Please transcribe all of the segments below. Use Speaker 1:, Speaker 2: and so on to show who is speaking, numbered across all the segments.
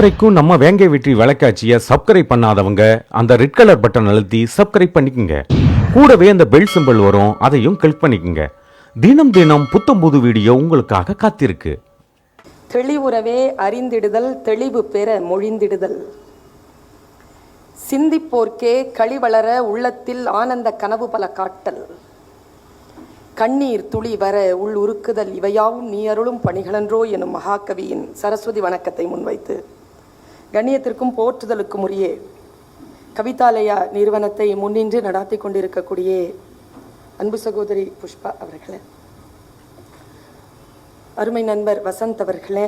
Speaker 1: வரைக்கும் நம்ம வேங்கை வெற்றி விளக்காட்சியை சப்ஸ்கிரைப் பண்ணாதவங்க அந்த ரெட் கலர் பட்டன் அழுத்தி சப்ஸ்கிரைப் பண்ணிக்கோங்க. கூடவே அந்த பெல் சிம்பல் வரும் அதையும் கிளிக் பண்ணிக்கோங்க. தினம் தினம் புத்தம் புது வீடியோ உங்களுக்காக காத்திருக்கு.
Speaker 2: தெளிவுறவே அறிந்திடுதல் தெளிவு பெற மொழிந்திடுதல். சிந்திப்போர்க்கே களிவளர உள்ளத்தில் ஆனந்த கனவு பல காட்டல். கண்ணீர் துளி வர உள் உருக்குதல் இவையாவும் நீ அருளும் பணிகளன்றோ எனும் மகாகவியின் சரஸ்வதி வணக்கத்தை முன்வைத்து கண்ணியத்திற்கும் போற்றுதலுக்கும் உரிய. கவிதாலயா நிறுவனத்தை முன்னின்று நடாத்தி கொண்டிருக்கக்கூடிய அன்பு சகோதரி புஷ்பா அவர்களே. அருமை நண்பர் வசந்த் அவர்களே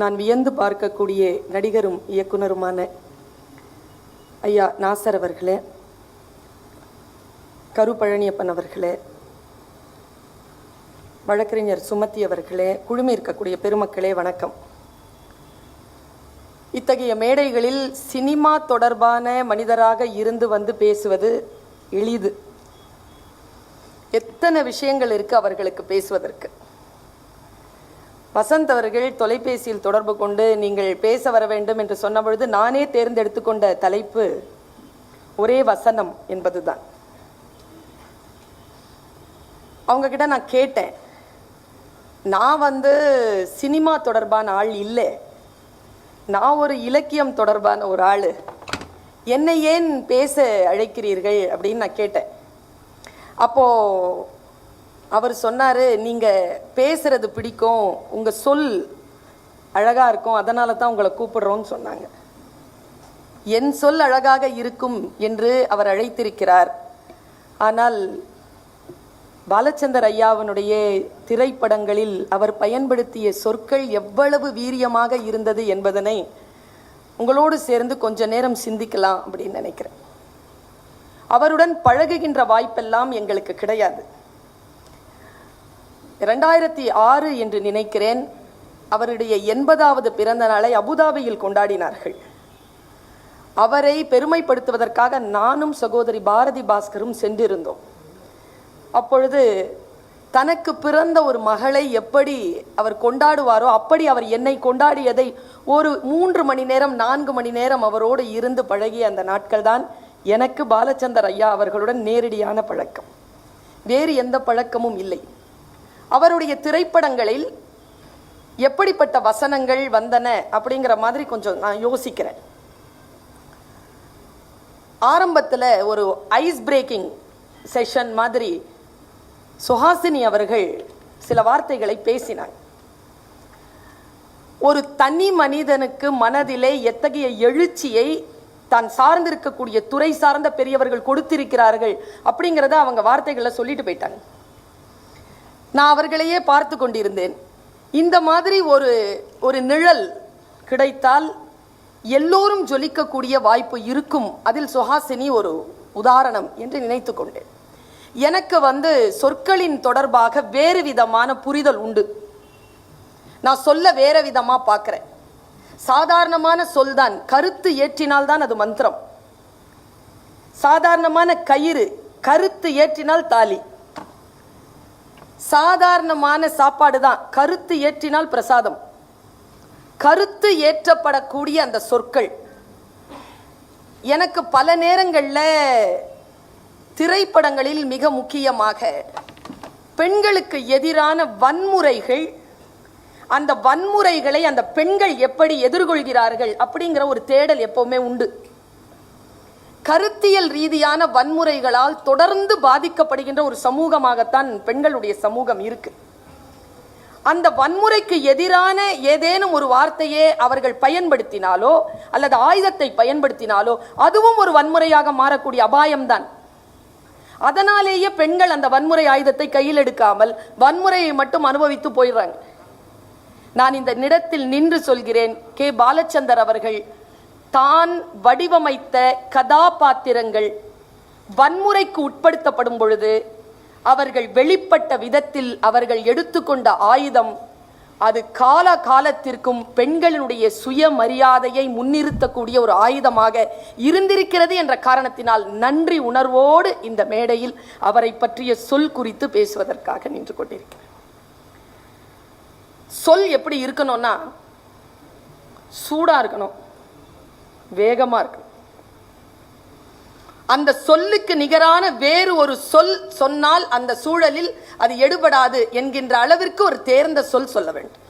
Speaker 2: நான் வியந்து பார்க்கக்கூடிய நடிகரும் இயக்குனருமான ஐயா நாசர் அவர்களே கரு பழனியப்பன் அவர்களே வழக்கறிஞர் சுமத்தி அவர்களே குழுமி இருக்கக்கூடிய பெருமக்களே வணக்கம். இத்தகைய மேடைகளில் சினிமா தொடர்பான மனிதராக இருந்து வந்து பேசுவது எளிது. எத்தனை விஷயங்கள் இருக்கு அவர்களுக்கு பேசுவதற்கு? வசந்த் அவர்கள் தொலைபேசியில் தொடர்பு கொண்டு நீங்கள் பேச வர வேண்டும் என்று சொன்ன பொழுது நானே தேர்ந்தெடுத்து கொண்ட தலைப்பு ஒரே வசனம் என்பதுதான். அவங்க கிட்ட நான் கேட்டேன். நான் வந்து சினிமா தொடர்பான ஆள் இல்லை. நான் ஒரு இலக்கியம் தொடர்பான ஒரு ஆள். என்னை ஏன் பேச அழைக்கிறீர்கள் அப்படின்னு நான் கேட்டேன். அப்போது அவர் சொன்னார் நீங்கள் பேசுறது பிடிக்கும் உங்கள் சொல் அழகாக இருக்கும் அதனால தான் உங்களை கூப்பிடுறோன்னு சொன்னாங்க. என் சொல் அழகாக இருக்கும் என்று அவர் அழைத்திருக்கிறார். ஆனால் பாலச்சந்தர் ஐயாவினுடைய திரைப்படங்களில் அவர் பயன்படுத்திய சொற்கள் எவ்வளவு வீரியமாக இருந்தது என்பதனை உங்களோடு சேர்ந்து கொஞ்ச நேரம் சிந்திக்கலாம் அப்படின்னு நினைக்கிறேன். அவருடன் பழகுகின்ற வாய்ப்பெல்லாம் எங்களுக்கு கிடையாது. இரண்டாயிரத்தி ஆறு என்று நினைக்கிறேன் அவருடைய எண்பதாவது பிறந்த நாளை அபுதாபியில் கொண்டாடினார்கள். அவரை பெருமைப்படுத்துவதற்காக நானும் சகோதரி பாரதி பாஸ்கரும் சென்றிருந்தோம். அப்பொழுது தனக்கு பிறந்த ஒரு மகளை எப்படி அவர் கொண்டாடுவாரோ அப்படி அவர் என்னை கொண்டாடியதை ஒரு மூன்று மணி நேரம் நான்கு மணி நேரம் அவரோடு இருந்து பழகிய அந்த நாட்கள் தான் எனக்கு பாலச்சந்தர் ஐயா அவர்களுடன் நேரடியான பழக்கம். வேறு எந்த பழக்கமும் இல்லை. அவருடைய திரைப்படங்களில் எப்படிப்பட்ட வசனங்கள் வந்தன அப்படிங்கிற மாதிரி கொஞ்சம் நான் யோசிக்கிறேன். ஆரம்பத்தில் ஒரு ஐஸ் பிரேக்கிங் செஷன் மாதிரி சுஹாசினி அவர்கள் சில வார்த்தைகளை பேசினார். ஒரு தனி மனிதனுக்கு மனதிலே எத்தகைய எழுச்சியை தான் சார்ந்திருக்கக்கூடிய துறை சார்ந்த பெரியவர்கள் கொடுத்திருக்கிறார்கள் அப்படிங்கிறத அவங்க வார்த்தைகளில் சொல்லிட்டு போயிட்டாங்க. நான் அவர்களையே பார்த்து கொண்டிருந்தேன். இந்த மாதிரி ஒரு ஒரு நிழல் கிடைத்தால் எல்லோரும் ஜொலிக்கக்கூடிய வாய்ப்பு இருக்கும். அதில் சுஹாசினி ஒரு உதாரணம் என்று நினைத்து கொண்டேன். எனக்கு வந்து சொற்களின் தொடர்பாக வேறு விதமான புரிதல் உண்டு. நான் சொல்ல வேற விதமாக பார்க்குறேன். சாதாரணமான சொல் தான் கருத்து ஏற்றினால் தான் அது மந்திரம். சாதாரணமான கயிறு கருத்து ஏற்றினால் தாலி. சாதாரணமான சாப்பாடு தான் கருத்து ஏற்றினால் பிரசாதம். கருத்து ஏற்றப்படக்கூடிய அந்த சொற்கள். எனக்கு பல நேரங்களில் திரைப்படங்களில் மிக முக்கியமாக பெண்களுக்கு எதிரான வன்முறைகள் அந்த வன்முறைகளை அந்த பெண்கள் எப்படி எதிர்கொள்கிறார்கள் அப்படிங்கிற ஒரு தேடல் எப்பவுமே உண்டு. கருத்தியல் ரீதியான வன்முறைகளால் தொடர்ந்து பாதிக்கப்படுகின்ற ஒரு சமூகமாகத்தான் பெண்களுடைய சமூகம் இருக்கு. அந்த வன்முறைக்கு எதிரான ஏதேனும் ஒரு வார்த்தையே அவர்கள் பயன்படுத்தினாலோ அல்லது ஆயுதத்தை பயன்படுத்தினாலோ அதுவும் ஒரு வன்முறையாக மாறக்கூடிய அபாயம்தான். அதனாலேயே பெண்கள் அந்த வன்முறை ஆயுதத்தை கையில் எடுக்காமல் வன்முறையை மட்டும் அனுபவித்து போயிடுறாங்க. நான் இந்த நிடத்தில் நின்று சொல்கிறேன் கே. பாலச்சந்தர் அவர்கள் தான் வடிவமைத்த கதாபாத்திரங்கள் வன்முறைக்கு உட்படுத்தப்படும் பொழுது அவர்கள் வெளிப்பட்ட விதத்தில் அவர்கள் எடுத்துக்கொண்ட ஆயுதம் அது கால காலத்திற்கும் பெண்களினுடைய சுயமரியாதையை முன்னிறுத்தக்கூடிய ஒரு ஆயுதமாக இருந்திருக்கிறது என்ற காரணத்தினால் நன்றி உணர்வோடு இந்த மேடையில் அவரை பற்றிய சொல் குறித்து பேசுவதற்காக நின்று கொண்டிருக்கிறேன். சொல் எப்படி இருக்கணும்னா சூடாக இருக்கணும் வேகமாக இருக்கணும். அந்த சொல்லுக்கு நிகரான வேறு ஒரு சொல் சொன்னால் அந்த சூழலில் அது எடுபடாது என்கின்ற அளவிற்கு ஒரு தேர்ந்த சொல் சொல்ல வேண்டும்.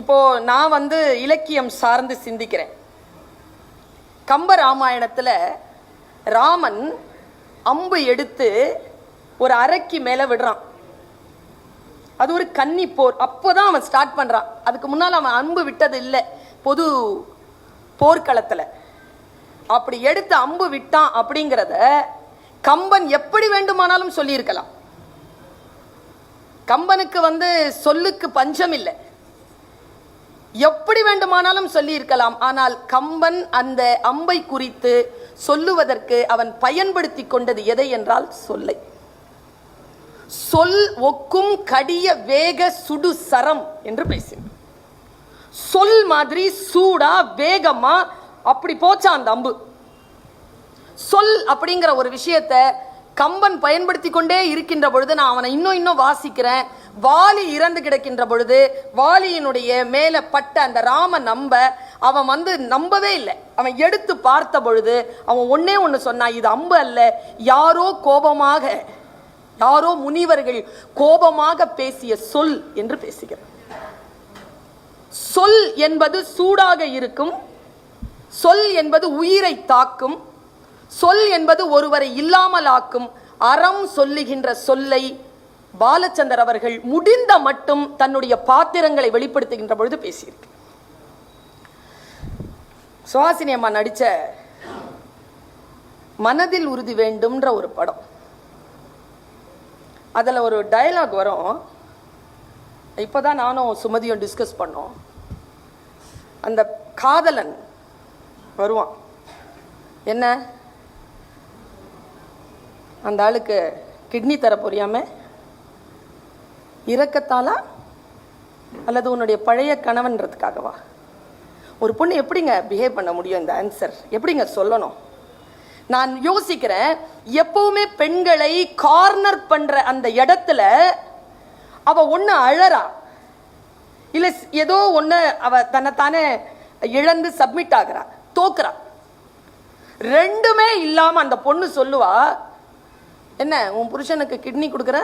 Speaker 2: இப்போ நான் வந்து இலக்கியம் சார்ந்து சிந்திக்கிறேன். கம்ப ராமாயணத்தில் ராமன் அம்பு எடுத்து ஒரு அரைக்கு மேலே விடுறான். அது ஒரு கன்னி போர். அப்போ தான் அவன் ஸ்டார்ட் பண்ணுறான் அதுக்கு முன்னால் அவன் அம்பு விட்டது இல்லை. பொது போர்க்களத்தில். அப்படி எடுத்து அம்பு விட்டான் அப்படிங்கிறத கம்பன் எப்படி வேண்டுமானாலும் சொல்லியிருக்கலாம். கம்பனுக்கு வந்து சொல்லுக்கு பஞ்சம் இல்லை. எப்படி வேண்டுமானாலும் சொல்லி இருக்கலாம் ஆனால் கம்பன் அந்த அம்பை குறித்து சொல்லுவதற்கு அவன் பயன்படுத்தி கொண்டது எதை என்றால் சொல்லை. சொல் ஒக்கும் கடிய வேக சுடு சரம் என்று பேசினான். சொல் மாதிரி சூடா வேகமா அப்படி போச்சா அந்த அம்பு? சொல் அப்படிங்கிற ஒரு விஷயத்த கம்பன் பயன்படுத்தி கொண்டே இருக்கின்ற பொழுது நான் அவனை இன்னும் இன்னும் வாசிக்கிறேன். வாலி இறந்து கிடக்கின்ற பொழுது வாலியினுடைய மேலே பட்ட அந்த ராம நம்ப அவன் வந்து நம்பவே இல்லை. அவன் எடுத்து பார்த்த பொழுது அவன் ஒன்னே ஒன்று சொன்னான் இது அம்பு அல்ல யாரோ கோபமாக யாரோ முனிவர்கள் கோபமாக பேசிய சொல் என்று பேசுகிறான் சொல் என்பது சூடாக இருக்கும் சொல் என்பது உயிரை தாக்கும் சொல் என்பது ஒருவரை இல்லாமலாக்கும் அறம் சொல்லுகின்ற சொல்லை பாலச்சந்தர் அவர்கள் முடிந்த மட்டும் தன்னுடைய பாத்திரங்களை வெளிப்படுத்துகின்ற பொழுது பேசியிருக்கு. சுஹாசினி அம்மா நடித்த மனதில் உறுதி வேண்டும்ன்ற ஒரு படம். அதில் ஒரு டயலாக் வரும். இப்போதான் நானும் சுமதியும் டிஸ்கஸ் பண்ணோம். அந்த காதலன் வருவான். என்ன? அந்த ஆளுக்கு கிட்னி தர புரியாம இறக்கத்தாலா அல்லது உன்னுடைய பழைய கணவன்றதுக்காகவா? ஒரு பொண்ணு எப்படிங்க பிஹேவ் பண்ண முடியும் இந்த ஆன்சர் எப்படிங்க சொல்லணும்? நான் யோசிக்கிறேன் எப்பவுமே பெண்களை கார்னர் பண்ற அந்த இடத்துல அவ ஒண்ணு அழறா. இல்ல ஸ்- ஏதோ ஒண்ணு அவ தன்னைத்தானே இழந்து சப்மிட் ஆகுறா. தோக்குறா. ரெண்டுமே இல்லாமல் அந்த பொண்ணு சொல்லுவா என்ன உன் புருஷனுக்கு கிட்னி கொடுக்குற?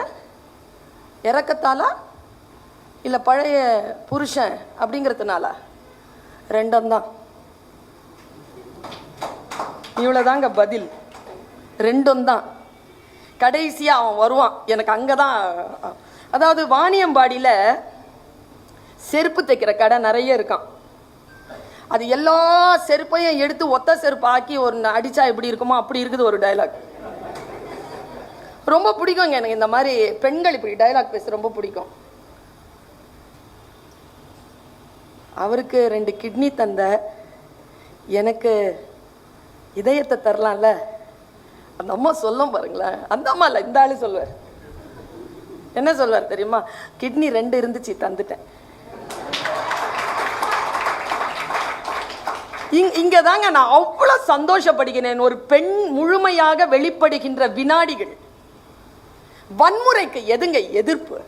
Speaker 2: இறக்கத்தாலா இல்லை பழைய புருஷன்? அப்படிங்கிறதுனால. ரெண்டும் தான் இவ்வளோதாங்க பதில். ரெண்டும் தான் கடைசியாக அவன் வருவான். எனக்கு அங்கே தான் அதாவது வாணியம்பாடியில் செருப்பு தைக்கிற கடை நிறைய இருக்கான் அது எல்லா செருப்பையும் எடுத்து ஒத்த செருப்பாக்கி ஒரு அடிச்சா எப்படி இருக்குமோ அப்படி இருக்குது ஒரு டயலாக் ரொம்ப பிடிக்குங்க எனக்கு இந்த மாதிரி பெண்கள் இப்படி டயலாக் பேச ரொம்ப பிடிக்கும். அவருக்கு ரெண்டு கிட்னி தந்த எனக்கு இதயத்தை தரலாம்ல? அந்த அம்மா சொல்லும் பாருங்களேன். அந்த அம்மா இல்லை இந்த ஆளு சொல்லுவார். என்ன சொல்வார் தெரியுமா? கிட்னி ரெண்டு இருந்துச்சு தந்துட்டேன். இங் இங்கே தாங்க நான் அவ்வளோ சந்தோஷப்படுகிறேன். ஒரு பெண் முழுமையாக வெளிப்படுகின்ற வினாடிகள். வன்முறைக்கு எதுங்க எதிர்ப்பு?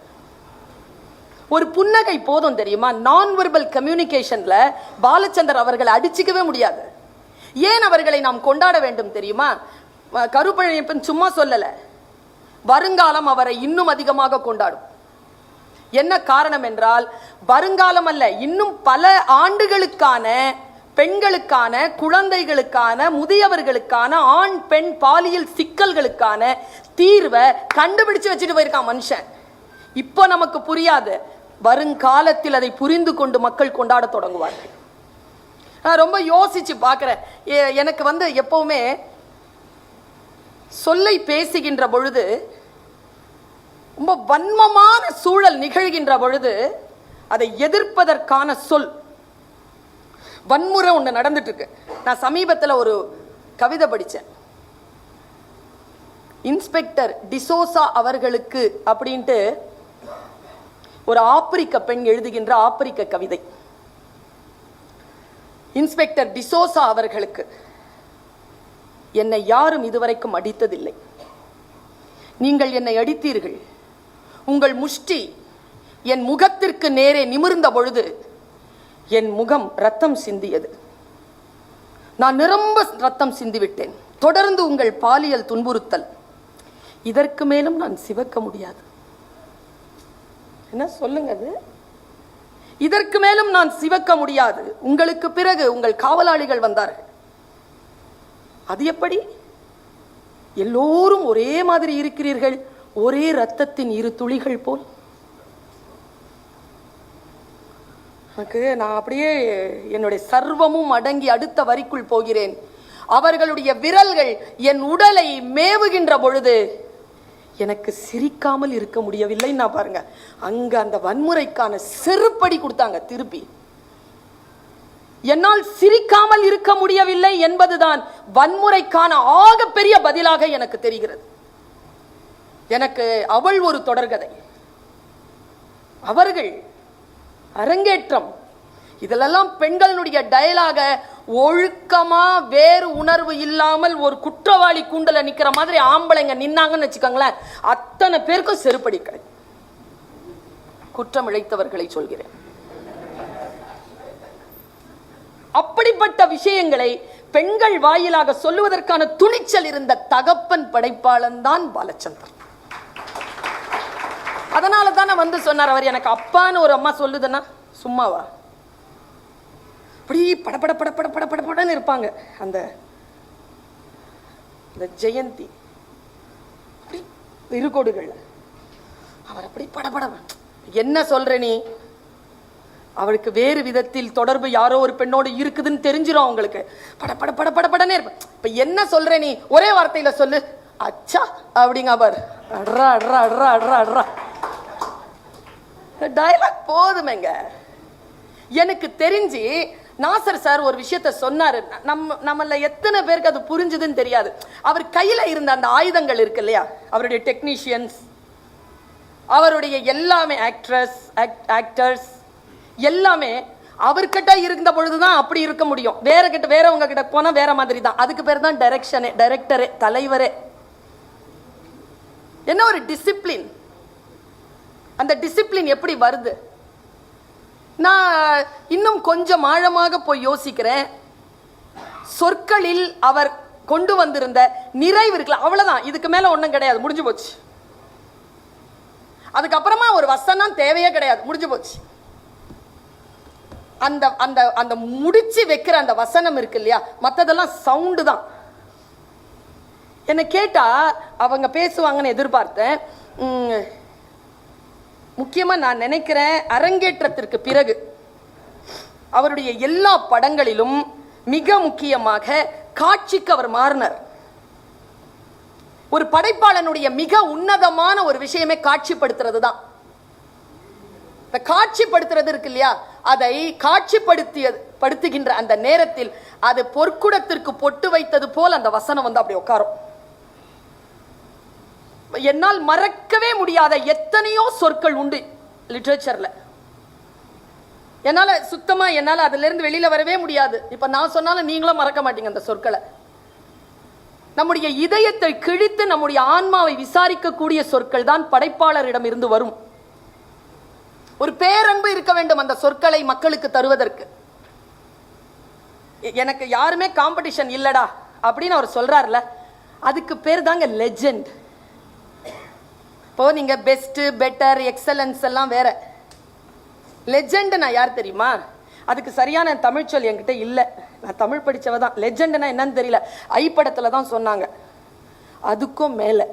Speaker 2: ஒரு புன்னகை போதும் தெரியுமா? நான் வெர்பல் கம்யூனிகேஷனில் பாலச்சந்தர் அவர்களை அடிச்சிக்கவே முடியாது. ஏன் அவர்களை நாம் கொண்டாட வேண்டும் தெரியுமா? அஹ் கருப்பழனியப்பன் சும்மா சொல்லலை. வருங்காலம் அவரை இன்னும் அதிகமாக கொண்டாடும். என்ன காரணம் என்றால் வருங்காலம் அல்ல இன்னும் பல ஆண்டுகளுக்கான பெண்களுக்கான குழந்தைகளுக்கான முதியவர்களுக்கான ஆண் பெண் பாலியல் சிக்கல்களுக்கான தீர்வை கண்டுபிடிச்சு வச்சுட்டு போயிருக்கான் மனுஷன். இப்போ நமக்கு புரியாது. வருங்காலத்தில் அதை புரிந்து கொண்டு மக்கள் கொண்டாட தொடங்குவார்கள். நான் ரொம்ப யோசிச்சு பார்க்குறேன். எனக்கு வந்து எப்பவுமே சொல்லை பேசுகின்ற பொழுது ரொம்ப வன்மமான சூழல் நிகழ்கின்ற பொழுது அதை எதிர்ப்பதற்கான சொல் வன்முறை ஒன்று நடந்துட்டுருக்கு. நான் சமீபத்தில் ஒரு கவிதை படித்தேன் இன்ஸ்பெக்டர் டிசோசா அவர்களுக்கு அப்படின்ட்டு ஒரு ஆப்பிரிக்க பெண் எழுதுகின்ற ஆப்பிரிக்க கவிதை. இன்ஸ்பெக்டர் டிசோசா அவர்களுக்கு என்னை யாரும் இதுவரைக்கும் அடித்ததில்லை. நீங்கள் என்னை அடித்தீர்கள். உங்கள் முஷ்டி என் முகத்திற்கு நேரே நிமிர்ந்த பொழுது என் முகம் ரத்தம் சிந்தியது. நான் நிரம்ப ரத்தம் சிந்திவிட்டேன். தொடர்ந்து உங்கள் பாலியல் துன்புறுத்தல். இதற்கு மேலும் நான் சிவக்க முடியாது. என்ன சொல்லுங்க அது? இதற்கு மேலும் நான் சிவக்க முடியாது. உங்களுக்கு பிறகு உங்கள் காவலாளிகள் வந்தார்கள். அது எப்படி? எல்லோரும் ஒரே மாதிரி இருக்கிறீர்கள். ஒரே ரத்தத்தின் இரு துளிகள் போல். எனக்கு நான் அப்படியே என்னுடைய சர்வமும் அடங்கி அடுத்த வரிக்குள் போகிறேன். அவர்களுடைய விரல்கள் என் உடலை மேவுகின்ற பொழுது எனக்கு சிரிக்காமல் இருக்க முடியவில்லை நான் பாருங்க. அங்க அந்த வன்முறைக்கான செருப்படி கொடுத்தாங்க திருப்பி. என்னால் சிரிக்காமல் இருக்க முடியவில்லை என்பதுதான் வன்முறைக்கான ஆகப்பெரிய பதிலாக எனக்கு தெரிகிறது. எனக்கு அவள் ஒரு தொடர்கதை. அவர்கள் அரங்கேற்றம். இதிலெல்லாம் பெண்களுடைய டயலாக ஒழுக்கமா வேறு உணர்வு இல்லாமல் ஒரு குற்றவாளி கூண்டல நிக்கிற மாதிரி ஆம்பளைங்க நின்னாங்கன்னு வச்சுக்கோங்களேன் அத்தனை பேருக்கும் செருப்படி கிடைக்கும். குற்றம் இழைத்தவர்களை சொல்கிறேன். அப்படிப்பட்ட விஷயங்களை பெண்கள் வாயிலாக சொல்லுவதற்கான துணிச்சல் இருந்த தகப்பன் படைப்பாளன் தான் பாலச்சந்தர் அதனால தானே வந்து சொன்னார் அவர் எனக்கு அப்பான்னு ஒரு அம்மா சொல்லுதுன்னா சும்மாவா? அப்படி படபட படபட படபட படன்னு இருப்பாங்க. அந்த இந்த ஜெயந்தி. அப்படி இருகோடுகள்ல. அவர் அப்படி படபட என்ன சொல்ற நீ? அவளுக்கு வேறு விதத்தில் தொடர்பு யாரோ ஒரு பெண்ணோடு இருக்குதுன்னு தெரிஞ்சிரும் அவங்களுக்கு. பட பட பட பட படனே இப்ப என்ன சொல்ற நீ? ஒரே வார்த்தையில சொல்லு. அச்சா அப்படிங்க அவர். அட்ரா அட்ரா அட்ரா அட்ரா அட்ரா. டயலாக் போதுமேங்க. எனக்கு தெரிஞ்சு நாசர் சார் ஒரு விஷயத்த சொன்னாரு. நம்ம நம்மள எத்தனை பேருக்கு அது புரிஞ்சுதுன்னு தெரியாது. அவர் கையில இருந்த அந்த ஆயுதங்கள் இருக்கு இல்லையா? அவருடைய டெக்னீஷியன்ஸ் அவருடைய எல்லாமே ஆக்ட்ரஸ் ஆக்டர்ஸ் எல்லாமே அவர்கிட்ட இருந்த பொழுதுதான் அப்படி இருக்க முடியும். வேற கிட்ட வேறவங்க கிட்ட போனா வேற மாதிரி தான் அதுக்கு பேர் தான் டைரக்ஷனே டைரக்டரே தலைவரே. என்ன ஒரு டிசிப்ளின் அந்த டிசிப்ளின் எப்படி வருது? நான் இன்னும் கொஞ்சம் ஆழமாக போய் யோசிக்கிறேன். சொற்களில் அவர் கொண்டு வந்திருந்த நிறைவு இருக்குல்ல அவ்வளவுதான். இதுக்கு மேல ஒன்றும் கிடையாது. முடிஞ்சு போச்சு. அதுக்கப்புறமா ஒரு வசனம் தேவையே கிடையாது. முடிஞ்சு போச்சு. அந்த அந்த அந்த முடிச்சு வைக்கிற அந்த வசனம் இருக்கு இல்லையா? மற்றதெல்லாம் சவுண்டு தான். என்னை கேட்டா அவங்க பேசுவாங்கன்னு எதிர்பார்த்தேன். முக்கியமாக முக்கியமா நான் நினைக்கிறேன் அரங்கேற்றத்திற்கு பிறகு அவருடைய எல்லா படங்களிலும் மிக முக்கியமாக காட்சிக்கு அவர் மாறினார். ஒரு படைப்பாளனுடைய மிக உன்னதமான ஒரு விஷயமே காட்சிப்படுத்துறது தான் இந்த காட்சிப்படுத்துறது இருக்கு இல்லையா? அதை காட்சிப்படுத்திய படுத்துகின்ற அந்த நேரத்தில் அது பொற்குடத்திற்கு பொட்டு வைத்தது போல் அந்த வசனம் வந்து அப்படி உட்காரும். என்னால் மறக்கவே முடியாத எத்தனையோ சொற்கள் உண்டு லிட்ரேச்சரில் என்னால் சுத்தமாக என்னால் அதுலேருந்து வெளியில் வரவே முடியாது. இப்போ நான் சொன்னாலும் நீங்களும் மறக்க மாட்டீங்க அந்த சொற்களை. நம்முடைய இதயத்தை கிழித்து நம்முடைய ஆன்மாவை விசாரிக்கக்கூடிய சொற்கள் தான் படைப்பாளரிடம் இருந்து வரும். ஒரு பேரன்பு இருக்க வேண்டும் அந்த சொற்களை மக்களுக்கு தருவதற்கு. எனக்கு யாருமே காம்படிஷன் இல்லடா அப்படின்னு அவர் சொல்றாருல அதுக்கு பேர் தாங்க லெஜெண்ட் இப்போ நீங்கள் பெஸ்ட்டு பெட்டர் எக்ஸலன்ஸ் எல்லாம் வேற. லெஜெண்டுனா நான் யார் தெரியுமா? அதுக்கு சரியான தமிழ் சொல் என்கிட்ட இல்லை. நான் தமிழ் படித்தவ தான். லெஜெண்டுனா என்னன்னு தெரியல. ஐ படத்தில் தான் சொன்னாங்க. அதுக்கும் மேலே.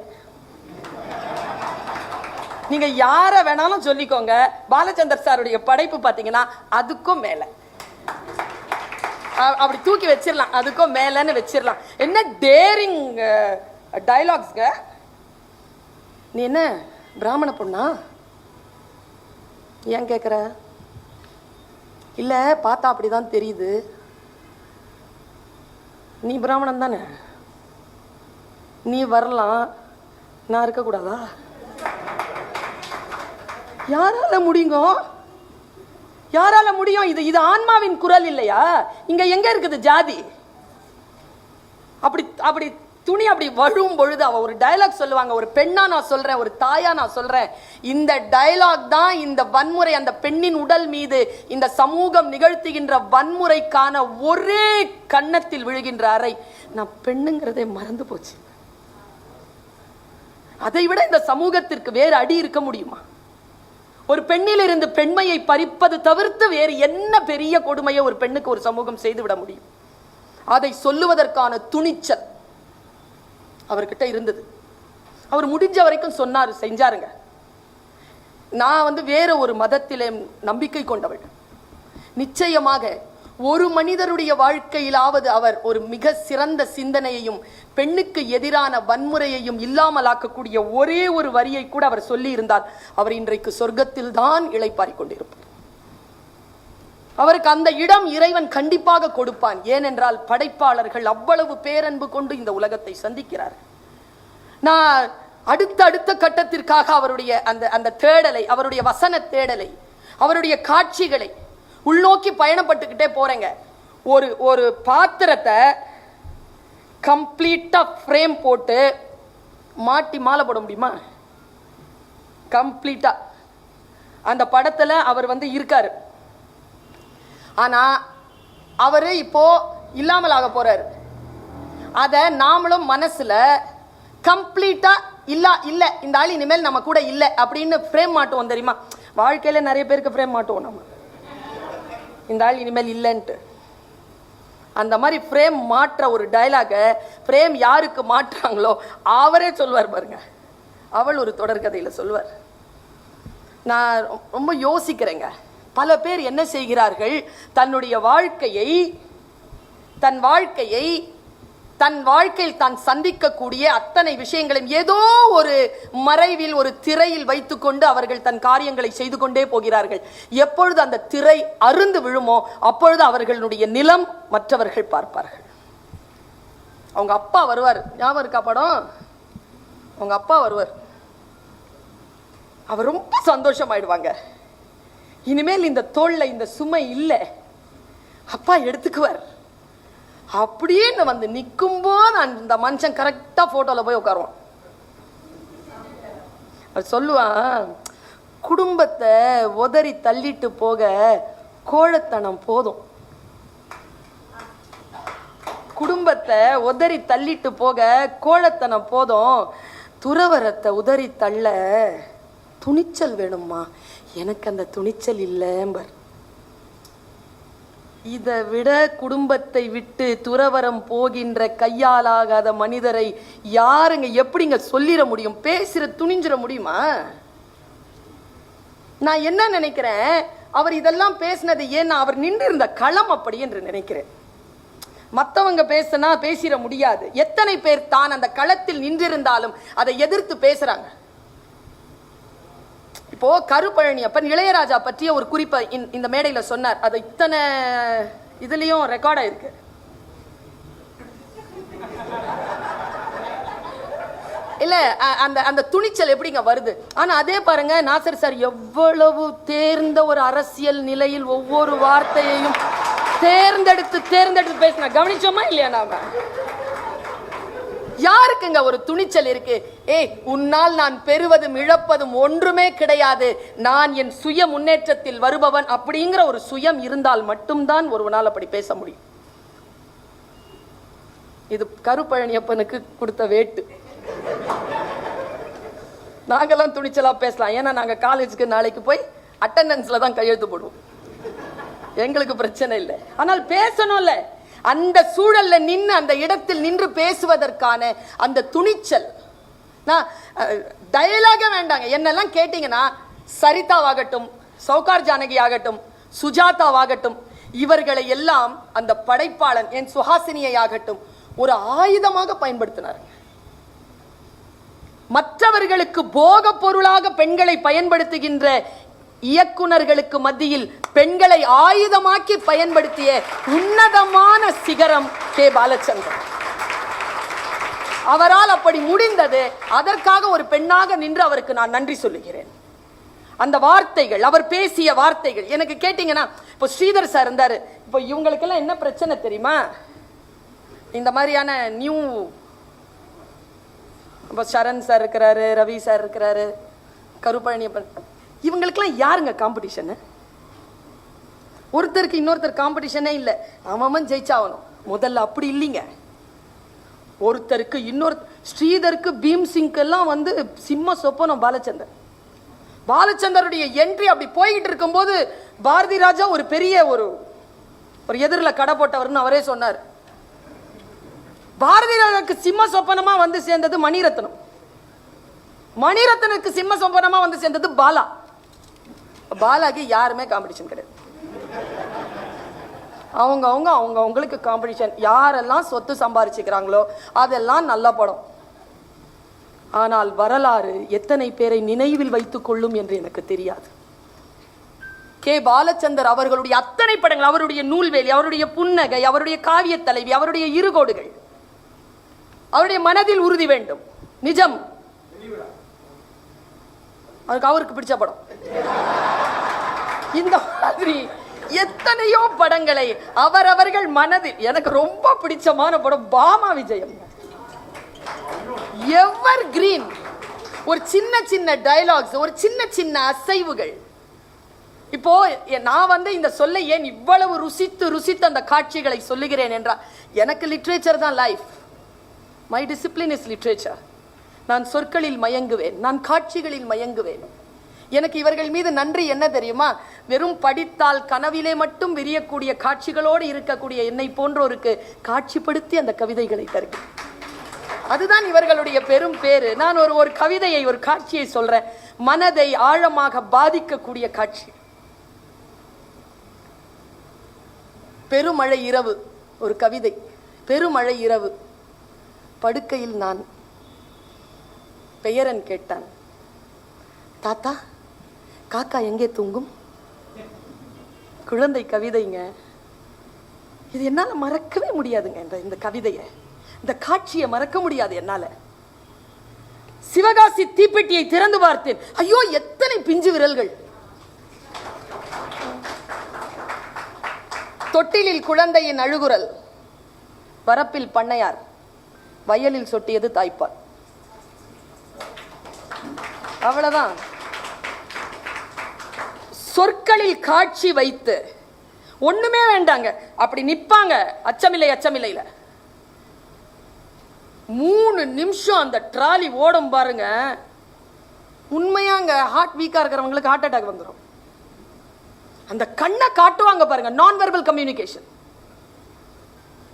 Speaker 2: நீங்கள் யாரை வேணாலும் சொல்லிக்கோங்க. பாலச்சந்தர் சாருடைய படைப்பு பார்த்தீங்கன்னா அதுக்கும் மேலே. அப்படி தூக்கி வச்சிடலாம் அதுக்கும் மேலேன்னு வச்சிடலாம் என்ன டேரிங் டயலாக்ஸ்ங்க நீ என்ன பிராமண பொண்ணா? ஏன் கேட்குற இல்லை பார்த்தா அப்படிதான் தெரியுது. நீ பிராமணன் தானே? நீ வரலாம். நான் இருக்கக்கூடாதா யாரால முடியுங்கோ? யாரால முடியும்? இது இது ஆன்மாவின் குரல் இல்லையா? இங்க எங்க இருக்குது ஜாதி? அப்படி அப்படி துணி அப்படி வழும் பொழுது அவ ஒரு டயலாக் சொல்லுவாங்க. ஒரு பெண்ணா நான் சொல்றேன் ஒரு தாயா நான் சொல்றேன். இந்த டயலாக் தான் இந்த வன்முறை அந்த பெண்ணின் உடல் மீது இந்த சமூகம் நிகழ்த்துகின்ற வன்முறைக்கான ஒரே கன்னத்தில் விழுகின்ற அறை. நான் பெண்ணுங்கிறதே மறந்து போச்சு. அதை விட இந்த சமூகத்திற்கு வேறு அடி இருக்க முடியுமா? ஒரு பெண்ணிலிருந்து பெண்மையை பறிப்பது தவிர்த்து வேறு என்ன பெரிய கொடுமையை ஒரு பெண்ணுக்கு ஒரு சமூகம் செய்து விட முடியும்? அதை சொல்லுவதற்கான துணிச்சல். அவர்கிட்ட இருந்தது. அவர் முடிஞ்ச வரைக்கும் சொன்னார் செஞ்சாருங்க. நான் வந்து வேற ஒரு மதத்திலே நம்பிக்கை கொண்டவள். நிச்சயமாக ஒரு மனிதருடைய வாழ்க்கையிலாவது அவர் ஒரு மிக சிறந்த சிந்தனையையும் பெண்ணுக்கு எதிரான வன்முறையையும் இல்லாமலாக்கக்கூடிய ஒரே ஒரு வரியை கூட அவர் சொல்லி இருந்தால் அவர் இன்றைக்கு சொர்க்கத்தில் தான் இளைப்பாறிக் கொண்டிருப்பார். அவருக்கு அந்த இடம் இறைவன் கண்டிப்பாக கொடுப்பான். ஏனென்றால் படைப்பாளர்கள் அவ்வளவு பேரன்பு கொண்டு இந்த உலகத்தை சந்திக்கிறார். நான் அடுத்த அடுத்த கட்டத்திற்காக அவருடைய அந்த அந்த தேடலை அவருடைய வசன தேடலை அவருடைய காட்சிகளை உள்நோக்கி பயணப்பட்டுக்கிட்டே போறேங்க. ஒரு ஒரு பாத்திரத்தை கம்ப்ளீட்டாக ஃப்ரேம் போட்டு மாட்டி மாலை போட முடியுமா? கம்ப்ளீட்டாக அந்த படத்தில் அவர் வந்து இருக்கார். ஆனால் அவர் இப்போது இல்லாமல் ஆக போகிறார் அதை நாமளும் மனசில் கம்ப்ளீட்டாக இல்லை இல்லை இந்த ஆள் இனிமேல் நம்ம கூட இல்லை அப்படின்னு ஃப்ரேம் மாட்டுவோம் தெரியுமா? வாழ்க்கையில் நிறைய பேருக்கு ஃப்ரேம் மாட்டுவோம் நம்ம. இந்த ஆள் இனிமேல் இல்லைன்ட்டு. அந்த மாதிரி ஃப்ரேம் மாற்ற ஒரு டயலாகை ஃப்ரேம் யாருக்கு மாற்றுறாங்களோ அவரே சொல்வார் பாருங்க. அவள் ஒரு தொடர்கதையில் சொல்வார். நான் ரொம்ப யோசிக்கிறேங்க. பல பேர் என்ன செய்கிறார்கள்? தன்னுடைய வாழ்க்கையை தன் வாழ்க்கையை தன் வாழ்க்கையில் தான் சந்திக்கக்கூடிய அத்தனை விஷயங்களையும் ஏதோ ஒரு மறைவில் ஒரு திரையில் வைத்துக்கொண்டு அவர்கள் தன் காரியங்களை செய்து கொண்டே போகிறார்கள். எப்பொழுது அந்த திரை அருந்து விழுமோ அப்பொழுது அவர்களுடைய நிலம் மற்றவர்கள் பார்ப்பார்கள். அவங்க அப்பா வருவார். ஞாபகம் இருக்கா படம்? அவங்க அப்பா வருவார். அவர் ரொம்ப சந்தோஷமாயிடுவாங்க. இனிமேல் இந்த தோல்ல இந்த சுமை இல்லை. அப்பா எடுத்துக்குவார். அப்படியே நான் வந்து நிக்கும்போது அந்த மனுஷன் கரெக்டாக ஃபோட்டோவில் போய் உட்காருவான். அவர் சொல்லுவான் குடும்பத்தை உதறி தள்ளிட்டு போக கோழத்தனம் போதும். குடும்பத்தை உதறி தள்ளிட்டு போக கோழத்தனம் போதும். துறவரத்தை உதறி தள்ள துணிச்சல் வேணுமா எனக்கு அந்த துணிச்சல் இல்லைம்பர் இதை விட குடும்பத்தை விட்டு துறவரம் போகின்ற கையாலாகாத மனிதரை யாருங்க எப்படிங்க சொல்லிட முடியும்? பேசுற துணிஞ்சிட முடியுமா? நான் என்ன நினைக்கிறேன்? அவர் இதெல்லாம் பேசினது ஏன்னா அவர் நின்று இருந்த களம் அப்படி என்று நினைக்கிறேன். மற்றவங்க பேசினா பேசிட முடியாது. எத்தனை பேர் தான் அந்த களத்தில் நின்றிருந்தாலும் அதை எதிர்த்து பேசுறாங்க? இப்போ கருப்பழனியப்பன் இளையராஜா பற்றிய ஒரு குறிப்பை இந்த- மேடையில் சொன்னார். அது இத்தனை இதுலயும் ரெக்கார்ட் ஆயிருக்கு. இல்ல அந்த அந்த துணிச்சல் எப்படிங்க வருது? ஆனா அதே பாருங்க நாசர் சார் எவ்வளவு தேர்ந்த ஒரு அரசியல் நிலையில் ஒவ்வொரு வார்த்தையையும் தேர்ந்தெடுத்து தேர்ந்தெடுத்து பேசினா கவனிச்சோமா இல்லையா நாம? யாருக்குங்க ஒரு துணிச்சல் இருக்கு? ஏய் உன்னால் நான் பெறுவதும் இழப்பதும் ஒன்றுமே கிடையாது. நான் என் சுய முன்னேற்றத்தில் வருபவன் அப்படிங்கிற ஒரு சுயம் இருந்தால் மட்டும்தான் ஒருவனால் அப்படி பேச முடியும். இது கருப்பழனியப்பனுக்கு கொடுத்த வேட்டு. நாங்கெல்லாம் துணிச்சலா பேசலாம். ஏன்னா நாங்க காலேஜுக்கு நாளைக்கு போய் அட்டெண்டன்ஸ்ல தான் கையெழுத்து போடுவோம். எங்களுக்கு பிரச்சனை இல்லை. ஆனால் பேசணும்ல. அந்த சூழல்ல நின்று அந்த இடத்தில் நின்று பேசுவதற்கான அந்த துணிச்சல். நான் டயலாக வேண்டாங்க. என்னெல்லாம் கேட்டீங்கன்னா சரிதாவாகட்டும் சௌகார் ஜானகி ஆகட்டும் சுஜாதாவாகட்டும் இவர்களை எல்லாம் அந்த படைப்பாளன் என் சுஹாசினியை ஆகட்டும் ஒரு ஆயுதமாக பயன்படுத்தினார். மற்றவர்களுக்கு போக பொருளாக பெண்களை பயன்படுத்துகின்ற இயக்குனர்களுக்கு மத்தியில் பெண்களை ஆயுதமாக்கி பயன்படுத்திய உன்னதமான சிகரம் கே. பாலச்சந்திரன். அவரால் அப்படி முடிந்தது அதற்காக ஒரு பெண்ணாக நின்று அவருக்கு நான் நன்றி சொல்லுகிறேன். அந்த வார்த்தைகள் அவர் பேசிய வார்த்தைகள் எனக்கு கேட்டீங்கன்னா இப்போ ஸ்ரீதர் சார் இருந்தார். இப்போ இவங்களுக்கெல்லாம் என்ன பிரச்சனை தெரியுமா? இந்த மாதிரியான நியூ இப்போ சரண் சார் இருக்கிறாரு ரவி சார் இருக்கிறாரு கருப்பழனி இவங்களுக்கெல்லாம் யாருங்க காம்படிஷனு ஒருத்தருக்கு இன்னொருத்தர் காம்படிஷனே இல்லை. அவன் ஜெயிச்சாகணும். முதல்ல அப்படி இல்லைங்க. ஒருத்தருக்கு இன்னொரு ஸ்ரீதருக்கு பீம் சிங்க்கெல்லாம் வந்து சிம்ம சொப்பனம் பாலச்சந்தர். பாலச்சந்தருடைய என்ட்ரி அப்படி போய்கிட்டு இருக்கும்போது பாரதி ராஜா ஒரு பெரிய ஒரு ஒரு எதிரில் கடை போட்டவர்னு அவரே சொன்னார். பாரதி ராஜாவுக்கு சிம்ம சொப்பனமாக வந்து சேர்ந்தது மணிரத்னம். மணிரத்னுக்கு சிம்ம சொப்பனமாக வந்து சேர்ந்தது பாலா. பாலாக்கு யாருமே காம்படிஷன் கிடையாது. அவங்க அவங்க அவங்க அவங்களுக்கு காம்படிஷன் யாரெல்லாம் சொத்து சம்பாரிச்சுக்கிறாங்களோ அதெல்லாம் நல்ல படம். ஆனால் வரலாறு எத்தனை பேரை நினைவில் வைத்துக் கொள்ளும் என்று எனக்கு தெரியாது. கே. பாலச்சந்தர் அவர்களுடைய அத்தனை படங்கள் அவருடைய நூல்வேலி அவருடைய புன்னகை அவருடைய காவிய தலைவி அவருடைய இருகோடுகள் அவருடைய மனதில் உறுதி வேண்டும். நிஜம். அவருக்கு அவருக்கு பிடிச்ச படம். இந்த மாதிரி எத்தனையோ படங்களை அவரவர்கள் மனதில் எனக்கு ரொம்ப பிடிச்சமான படம் பாமா விஜயம். Evergreen? ஒரு சின்ன சின்ன டைலாக்ஸ் ஒரு சின்ன சின்ன அசைவுகள். இப்போ நான் வந்து இந்த சொல்லை ஏன் இவ்வளவு ருசித்து ருசித்து அந்த காட்சிகளை சொல்லுகிறேன் என்றால் எனக்கு லிட்ரேச்சர் தான் life my discipline is literature நான் சொற்களில் மயங்குவேன் நான் காட்சிகளில் மயங்குவேன். எனக்கு இவர்கள் மீது நன்றி என்ன தெரியுமா? வெறும் படித்தால் கனவிலே மட்டும் விரியக்கூடிய காட்சிகளோடு இருக்கக்கூடிய என்னை போன்றோருக்கு காட்சிப்படுத்தி அந்த கவிதைகளை தருகிறேன். அதுதான் இவர்களுடைய பெரும் பேரு நான் ஒரு ஒரு கவிதையை ஒரு காட்சியை சொல்றேன். மனதை ஆழமாக பாதிக்கக்கூடிய காட்சி. பெருமழை இரவு ஒரு கவிதை. பெருமழை இரவு. படுக்கையில் நான் பெயரன் கேட்டான். தாத்தா காக்கா எங்கே தூங்கும்? குழந்தை கவிதைங்க. இது என்னால் மறக்கவே முடியாதுங்க இந்த இந்த கவிதையை. இந்த காட்சியை மறக்க முடியாது என்னால. சிவகாசி தீப்பெட்டியை திறந்து பார்த்தேன். ஐயோ எத்தனை பிஞ்சு விரல்கள். தொட்டிலில் குழந்தையின் அழுகுரல். வரப்பில் பண்ணையார். வயலில் சொட்டியது தாய்ப்பால். அவ்வளவுதான். சொற்களில் காட்சி வைத்து ஒண்ணுமே வேண்டாங்க. அப்படி நிப்பாங்க. அச்சமில்லை அச்சமில்லைல மூணு நிமிஷம் அந்த ட்ராலி ஓடும் பாருங்க. உண்மையாங்க ஹார்ட் வீக்கா இருக்கிறவங்களுக்கு ஹார்ட் அட்டாக் வந்துடும் அந்த கண்ணை காட்டுவாங்க பாருங்க. நான் வெர்பல் கம்யூனிகேஷன்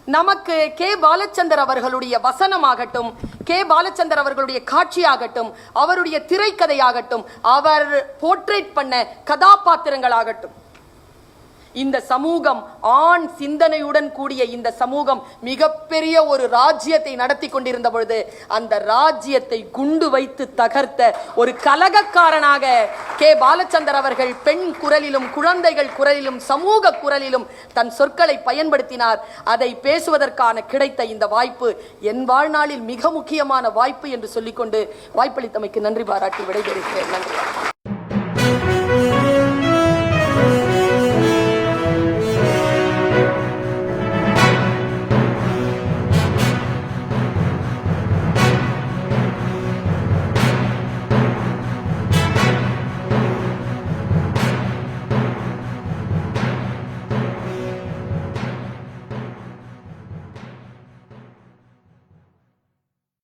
Speaker 2: நமக்கு கே பாலச்சந்தர் அவர்களுடைய வசனமாகட்டும் கே பாலச்சந்தர் அவர்களுடைய காட்சியாகட்டும் அவருடைய திரைக்கதையாகட்டும் அவர் போர்ட்ரேட் பண்ண கதாபாத்திரங்களாகட்டும். இந்த சமூகம் ஆண் சிந்தனையுடன் கூடிய இந்த சமூகம் மிகப்பெரிய ஒரு ராஜ்யத்தை நடத்தி கொண்டிருந்த பொழுது அந்த ராஜ்யத்தை குண்டு வைத்து தகர்த்த ஒரு கலகக்காரனாக கே பாலச்சந்தர் அவர்கள் பெண் குரலிலும் குழந்தைகள் குரலிலும் சமூக குரலிலும் தன் சொற்களை பயன்படுத்தினார். அதை பேசுவதற்கான கிடைத்த இந்த வாய்ப்பு என் வாழ்நாளில் மிக முக்கியமான வாய்ப்பு என்று சொல்லிக்கொண்டு வாய்ப்பளித்தமைக்கு நன்றி பாராட்டி விடைபெறுகிறேன். நன்றி.